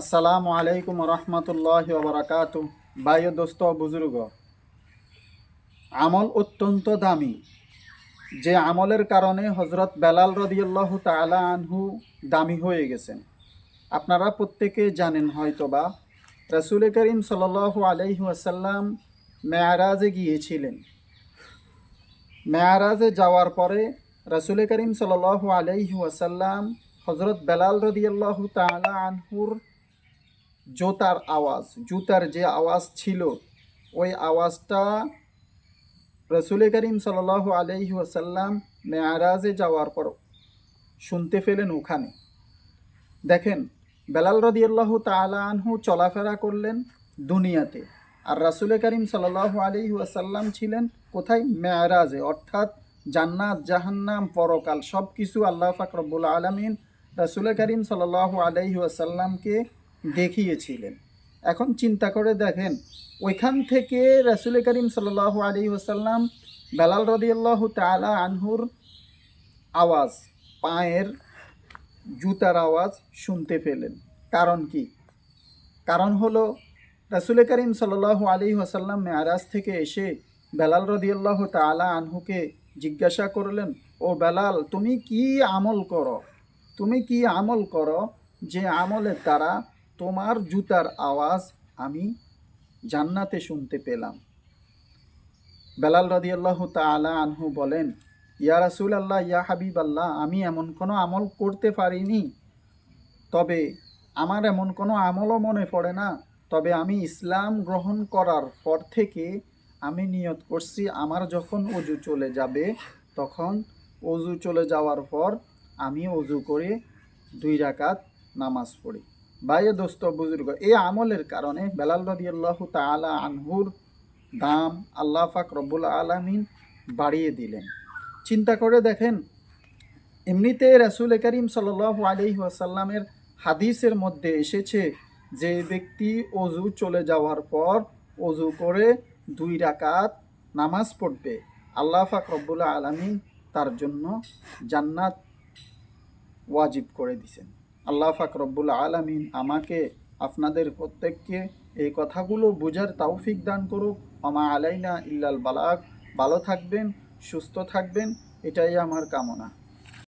আসসালামু আলাইকুম রহমতুল্লাহ বারাকাত। ও দোস্ত, বুজুর্গ, আমল অত্যন্ত দামি। যে আমলের কারণে হজরত বেলাল রদিয়াল্লাহ তালা আনহু দামি হয়ে গেছেন। আপনারা প্রত্যেকে জানেন হয়তোবা, রসুল করিম সাল আলাইহি আসাল্লাম মেয়ারাজে গিয়েছিলেন। মেয়ারাজে যাওয়ার পরে রসুল করিম সাল আলাইহি আসাল্লাম হজরত বেলাল রদিয়াল্লাহ তালা আনহুর জোতার আওয়াজ, জুতার যে আওয়াজ ছিল, ওই আওয়াজটা রসুল করিম সাল আলহি ওয়াসাল্লাম মেয়ারাজে যাওয়ার পর শুনতে পেলেন ওখানে। দেখেন, বেলাল রদিয়াল্লাহ তালা চলাফেরা করলেন দুনিয়াতে। আর রাসুল করিম সাল্লাহ আলহি ওয়াসাল্লাম ছিলেন কোথায়? মেয়ারাজে, অর্থাৎ জান্নাত, জাহান্নাম, পরকাল সব কিছু আল্লাহ ফাকরবুল আলমিন রাসুল করিম সাল্লাহ আলহি ওয়াসাল্লামকে দেখিয়েছিলেন। এখন চিন্তা করে দেখেন, ওইখান থেকে রাসুল করিম সাল্লাহ আলী ওসাল্লাম বেলাল রদিয়াল্লাহ তালা আনহুর আওয়াজ, পায়ের জুতার আওয়াজ শুনতে পেলেন। কারণ কি? কারণ হলো, রাসুল করিম সাল্লাহ আলী ওসাল্লাম মেয়ারাজ থেকে এসে বেলাল রদিয়াল্লাহ তালা আনহুকে জিজ্ঞাসা করলেন, ও বেলাল, তুমি কি আমল করো? তুমি কি আমল করো যে আমলের দ্বারা তোমার জুতার আওয়াজ আমি জান্নাতে শুনতে পেলাম। বেলাল রদিয়াল্লাহ তালা আনহু বলেন, ইয়া রাসুল আল্লাহ ইয়া হাবিব আল্লাহ আমি এমন কোনো আমল করতে পারিনি। তবে আমার এমন কোনো আমলও মনে পড়ে না। তবে আমি ইসলাম গ্রহণ করার পর থেকে আমি নিয়ত করছি, আমার যখন অজু চলে যাবে, তখন অজু চলে যাওয়ার পর আমি অজু করে দুই রাকাত নামাজ পড়ি। ভাইয়ে দোস্ত, বুজুর্গ, এই আমলের কারণে বেলাল রদিয়াল্লাহ তালা আনহুর দাম আল্লাহ ফাক রব্বুল আলমিন বাড়িয়ে দিলেন। চিন্তা করে দেখেন, এমনিতে রাসুল করিম সাল আলি ওয়াসাল্লামের হাদিসের মধ্যে এসেছে যে ব্যক্তি অজু চলে যাওয়ার পর অজু করে দুই রাকাত নামাজ পড়বে। আল্লাহ ফাক রব্বুল আলমিন তার জন্য জান্নাত ওয়াজিব করে দিছেন। আল্লাহ ফাক রব্বুল আলমিন আমাকে আপনাদের প্রত্যেককে এই কথাগুলো বোঝার তৌফিক দান করুক। আমা আলাইনা ইল্লাল বালাক ভালো থাকবেন, সুস্থ থাকবেন, এটাই আমার কামনা।